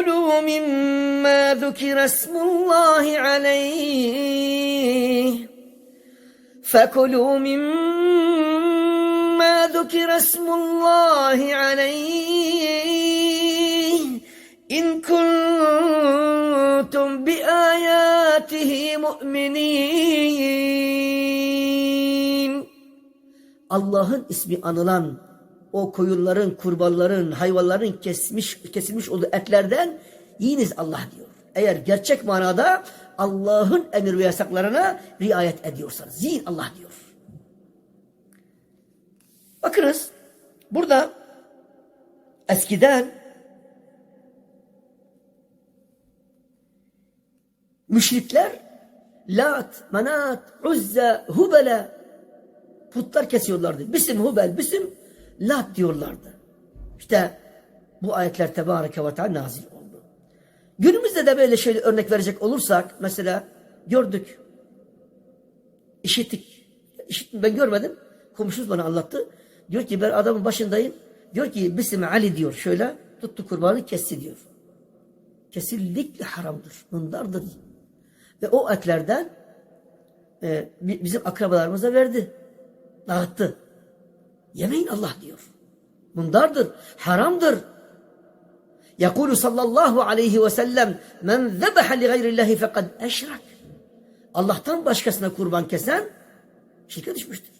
كلوا مما ذكر اسم الله عليه. فكلوا مما ذكر اسم الله عليه. إن كنتم بآياته مؤمنين. Allah'ın ismi anılan o koyunların, kurbanların, hayvanların kesmiş, kesilmiş olduğu etlerden yiyiniz Allah diyor. Eğer gerçek manada Allah'ın emir ve yasaklarına riayet ediyorsanız yiyin Allah diyor. Bakınız burada eskiden müşrikler Lat, Manat, Uzza, Hubele putlar kesiyorlardı. Bisim Hubel, bisim Lat diyorlardı. İşte bu ayetler Tebareke ve Teala nazil oldu. Günümüzde de böyle şöyle örnek verecek olursak mesela gördük, işittik. İşittim, ben görmedim. Komşumuz bana anlattı. Diyor ki ben adamın başındayım. Diyor ki Bisim Ali diyor şöyle tuttu kurbanı kesti diyor. Kesinlikle haramdır, mındardır. Ve o etlerden e, bizim akrabalarımıza verdi. Dağıttı. Yemeyin Allah diyor. Mundardır, haramdır. Yakulu sallallahu aleyhi ve sellem men zebeha li gayrillahi fekad eşrak. Allah'tan başkasına kurban kesen şirke düşmüştür.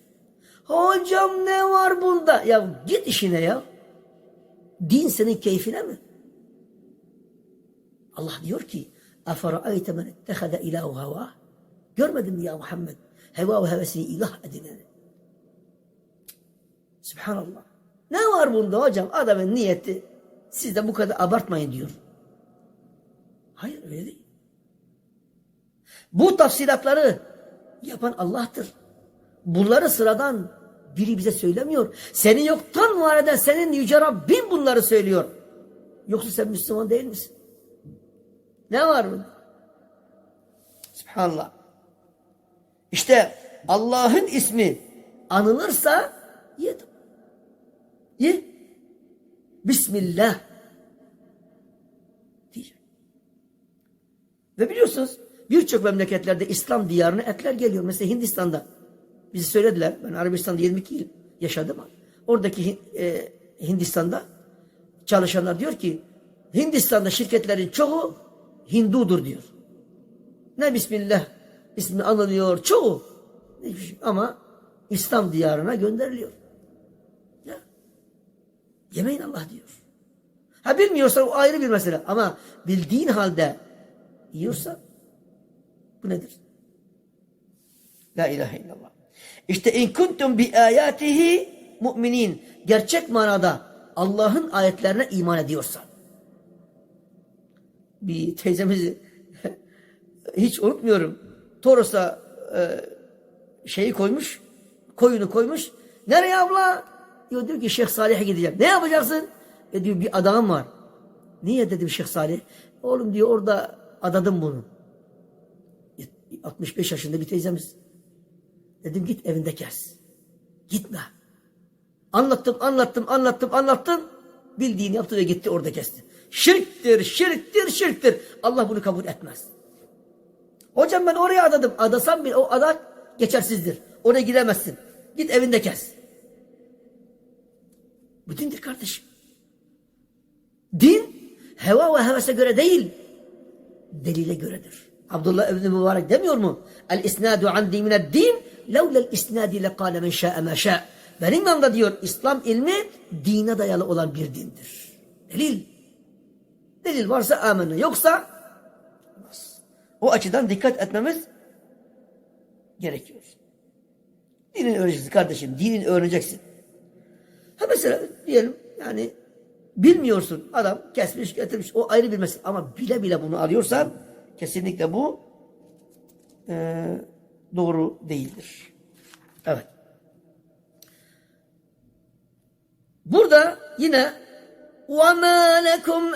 Hocam ne var bunda? Ya git işine ya. Din senin keyfine mi? Allah diyor ki اَفَرَأَيْتَ مَنْ اَتَّخَذَ اِلَٰهُ هَوَاهُ Görmedin mi ya Muhammed? Heva ve hevesini ilah edineni. Subhanallah. Ne var bunda hocam? Adamın niyeti siz de bu kadar abartmayın diyor. Hayır öyle değil. Bu tafsilatları yapan Allah'tır. Bunları sıradan biri bize söylemiyor. Seni yoktan var eden senin yüce Rabbin bunları söylüyor. Yoksa sen Müslüman değil misin? Ne var bunda? Subhanallah. İşte Allah'ın ismi anılırsa yedim. Ye. Bismillah. Diyecek. Ve biliyorsunuz birçok memleketlerde İslam diyarına etler geliyor. Mesela Hindistan'da. Bizi söylediler. Ben Arabistan'da 22 yıl yaşadım. Oradaki e, Hindistan'da çalışanlar diyor ki Hindistan'da şirketlerin çoğu Hindudur diyor. Ne Bismillah ismi anılıyor çoğu. Ama İslam diyarına gönderiliyor. Yemeyin Allah diyor. Ha bilmiyorsan o ayrı bir mesele. Ama bildiğin halde yiyorsan bu nedir? La ilahe illallah. İşte in kuntum bi ayatihi müminin. Gerçek manada Allah'ın ayetlerine iman ediyorsan. Bir teyzemizi hiç unutmuyorum. Toros'a e, şeyi koymuş, koyunu koymuş. Nereye abla? Diyor, diyor ki Şeyh Salih'e gideceğim. Ne yapacaksın? E diyor bir adamım var. Niye dedim Şeyh Salih? Oğlum diyor orada adadım bunu. 65 yaşında bir teyzemiz. Dedim git evinde kes. Gitme. Anlattım, anlattım, anlattım, anlattım. Bildiğini yaptı ve gitti orada kesti. Şirktir, şirktir, şirktir. Allah bunu kabul etmez. Hocam ben oraya adadım. Adasam bir o adak geçersizdir. Oraya gidemezsin. Git evinde kes. Bu dindir kardeşim. Din heva ve hevese göre değil, delile göredir. Abdullah İbni Mübarek demiyor mu? El isnadu andi mined din levlel isnadi lekâle men şâ'e mâ şâ. Benim yanımda diyor İslam ilmi dine dayalı olan bir dindir. Delil. Delil varsa amenna. Yoksa o açıdan dikkat etmemiz gerekiyor. Dinin öğreneceksin kardeşim. Dinin öğreneceksin Ha mesela diyelim yani bilmiyorsun adam kesmiş getirmiş o ayrı bir mesele ama bile bile bunu alıyorsan kesinlikle bu e, doğru değildir. Evet. Burada yine وَمَا لَكُمْ